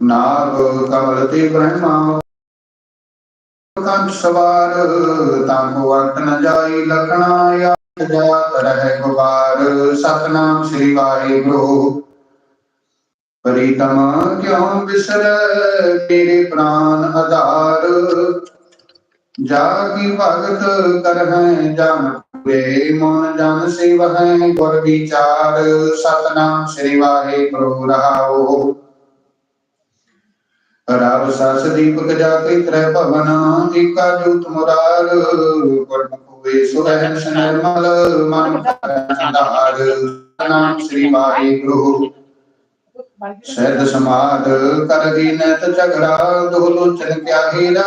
ਨਾਗ ਕਮਲ ਤੇ ਬ੍ਰਹਮਾ। ਕੰਠ ਸਵਾਰ, ਤਾਂ ਕੋ ਅੰਤ ਨ ਜਾਈ ਲਖਣਾ ਯਾਦ ਜਾਤ ਰਹਿ ਗੁਬਾਰ। ਸਤਨਾਮ ਸ੍ਰੀ ਵਾਹਿਗੁਰੂ। ਪ੍ਰੀਤਮ ਕਿਉ ਬਿਸਰੈ, ਤੇਰੇ ਪ੍ਰਾਨ ਆਧਾਰ? ਜਾ ਕੀ ਭਗਤ ਕਰਹਿ ਜਨ ਪੂਰੇ, ਮਨ ਜਨ ਸੇਵਹਿ ਗੁਰ ਵਿਚਾਰ। ਸਤਨਾਮ ਸ੍ਰੀ ਵਾਹਿਗੁਰੂ ਰਹਾਉ। ਰਬ ਸਸ ਦੀਪਕ ਜਾਤੇ ਤ੍ਰੈ ਭਵਨ ਏਕਾ ਜੋਤ ਮੁਰਾਰ। ਗੁਰਮੁਖ ਹੋਏ ਸੁਹੈਨ ਨਿਰਮਲ ਮਨ ਚੰਦਾਰ ਨਾਮ ਸ੍ਰੀ ਵਾਹਿਗੁਰੂ। ਸਹਿਜ ਸਮਾਦ ਕਰ ਨੈਤ ਝਗੜਾ ਦੋ ਲੋਚਨ ਕਿਆ ਹੀਰਾ।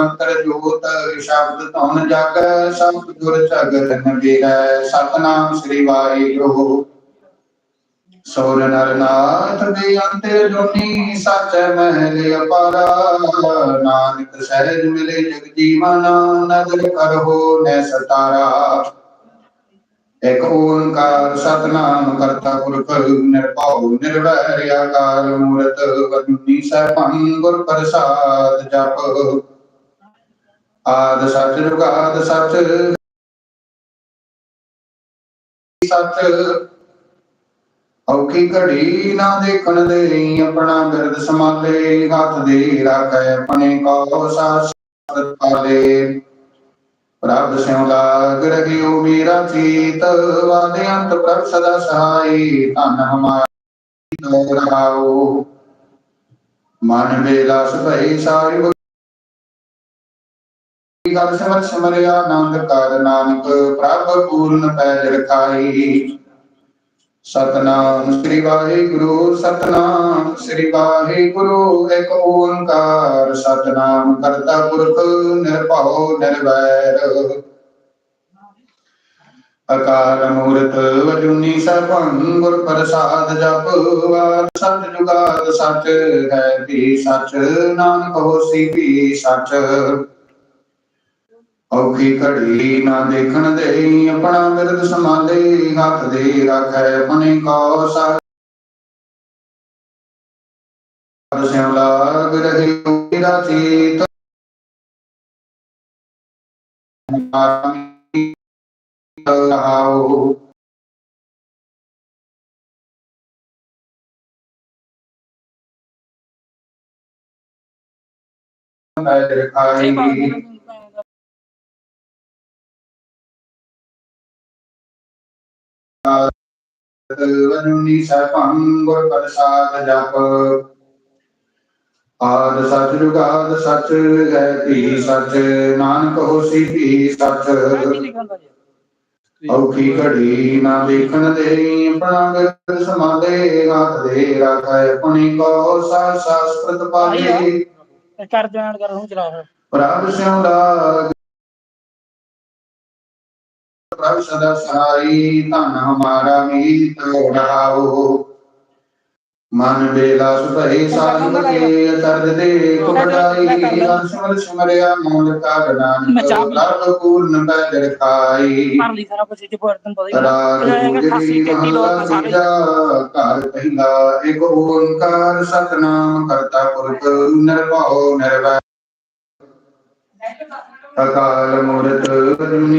ਅੰਤਰ ਜੋਤ ਸ਼ਬਦ ਧਨ ਜਾਗੈ, ਸਭ ਗੁਰ ਝਗਰ ਨਵੀਰੈ ਸਤਨਾਮ ਸ੍ਰੀ ਵਾਹਿਗੁਰੂ। ਸੋਰ ਨਰ ਨਾਥ ਦੇ ਅੰਤਰ ਜੋਨੀ ਸਚ ਮਹਿਲ ਅਪਾਰਾ। ਨਾਨਕ ਸਹਿਜ ਮਿਲੇ ਜਗ ਜੀਵਨ ਨਦਰ ਕਰਹੁ ਨੈ ਸਤਾਰਾ। ਇਕ ਓੰਕਾਰ ਸਤਨਾਮ ਕਰਤਾ ਪੁਰਖ, ਨਿਰਭਉ ਨਿਰਵੈਰ ਆਕਾਰ ਮੂਰਤ ਵਜੂਨੀ ਸੈਭੰ ਗੁਰ ਪ੍ਰਸਾਦ ਜਪ। ਆਦ ਸਚ ਜੁਗਾਦ ਸਚ ਸਚ ਔਖੀ ਘੜੀ ਨਾ ਦੇਖਣ ਦੇ ਆਪਣਾ ਬਿਰਦ ਸਮਾਲੇ ਹੱਥ ਦੇ ਰਾਖੈ ਆਪਣੇ ਕੋ ਸਾਸਤ ਪਾਲੇ। ਪ੍ਰਭ ਸਿਉ ਲਾਗ ਰਹਿਓ ਮੇਰਾ ਚੀਤ ਵਾਦੇ ਅੰਤ ਪ੍ਰਭ ਸਦਾ ਸਹਾਈ, ਧਨ ਹਮਾਰੀ ਰਹਾਉ ਮਨ ਵੇਲਾਸ ਭਈ ਸਾਹਿਬ ਗਲ ਸਿਮਰ ਸਿਮਰਿਆ ਆਨੰਦ ਕਰ ਨਾਨਕ, ਪ੍ਰਭ ਪੂਰਨ ਪੈ ਰਖਾਈ। ਸਤਨਾਮ ਸ੍ਰੀ ਵਾਹਿਗੁਰੂ, ਸਤਨਾਮ ਸ੍ਰੀ ਵਾਹਿਗੁਰੂ, ਇੱਕ ਓੰਕਾਰ। ਸਤਨਾਮ ਕਰਤਾ ਪੁਰਖ, ਨਿਰਭਉ, ਨਿਰਵੈਰ। ਅਕਾਲ ਮੂਰਤ ਵਜੂਨੀ ਸਭੰ ਗੁਰ ਪ੍ਰਸਾਦ ਜਪ ਵਾਰ। ਸਤ ਜੁਗਾਦ ਸਚ ਹੈ ਵੀ ਸਚ, ਨਾਨਕ ਹੋਸੀ ਵੀ ਸਚ। ਔਖੀ ਘੜੀ ਨਾ ਦੇਖਣ ਦੇ ਆਪਣਾ ਬਿਰਦ ਸੰਭਾਲੇ ਹੱਥ ਦੇ ਰੱਖੈ ਆਪਣੇ ਕੋ ਸਾਧ ਸਿਉ ਲਾਗ ਰਹੇ ਮੇਰਾ ਚੀਤ ਰਹਾਉ ਮੈਂ ਰਖਾਈ ਵਜੂਨੀ ਸਭੰ ਗੁਰ ਪ੍ਰਸਾਦ ਜਪ। ਆਦ ਸਚ ਜੁਗਾਦ ਸਚ ਹੈ ਵੀ ਸਚ ਨਾਨਕ ਹੋਸੀ ਵੀ ਸਚ। ਔਖੀ ਘੜੀ ਨਾ ਦੇਖਣ ਦੇ ਬਿਰਦ ਸਮਾਲੇ ਹੱਥ ਦੇ ਰੱਖੈ ਆਪਣੀ ਕੋ ਸਾ ਸਾਸਤ੍ਰਤ ਪਾਲੇ ਕਰ ਜਾਣ ਕਰ ਹੁਣ ਚਲਾ ਫਿਰ। ਪ੍ਰਭ ਸਿਉ ਲਾਗ ਪ੍ਰਭ ਸਦਾ ਸਹਾਈ ਧਨ ਹਮਾਰਾ ਮੀਤ ਰਹਾਉ ਮਨ ਬੇਲਾ ਸੁਭਈ ਸਾਹਿਬ ਕੇ ਅਤਰ ਦੇ ਕੁਟਾਈ ਅਨਸਮਰ ਸਿਮਰਿਆ ਮੂਲ ਕਾ ਨਾਨਕ ਪ੍ਰਭ ਪੂਰਨ ਪੈਜ ਰਖਾਈ ਕਰ ਲਈ ਸਾਰਾ ਕੁਝ ਜੇ ਬਰਤਨ ਪਤਾ ਹੀ ਨਹੀਂ ਘਰ ਪਹਿਲਾ ਇੱਕ ਓੰਕਾਰ ਸਤਨਾਮ ਕਰਤਾ ਪੁਰਖ ਨਿਰਭਉ ਨਿਰਵੈਰ ਅਕਾਲ ਮੂਰਤ ਅਜੂਨੀ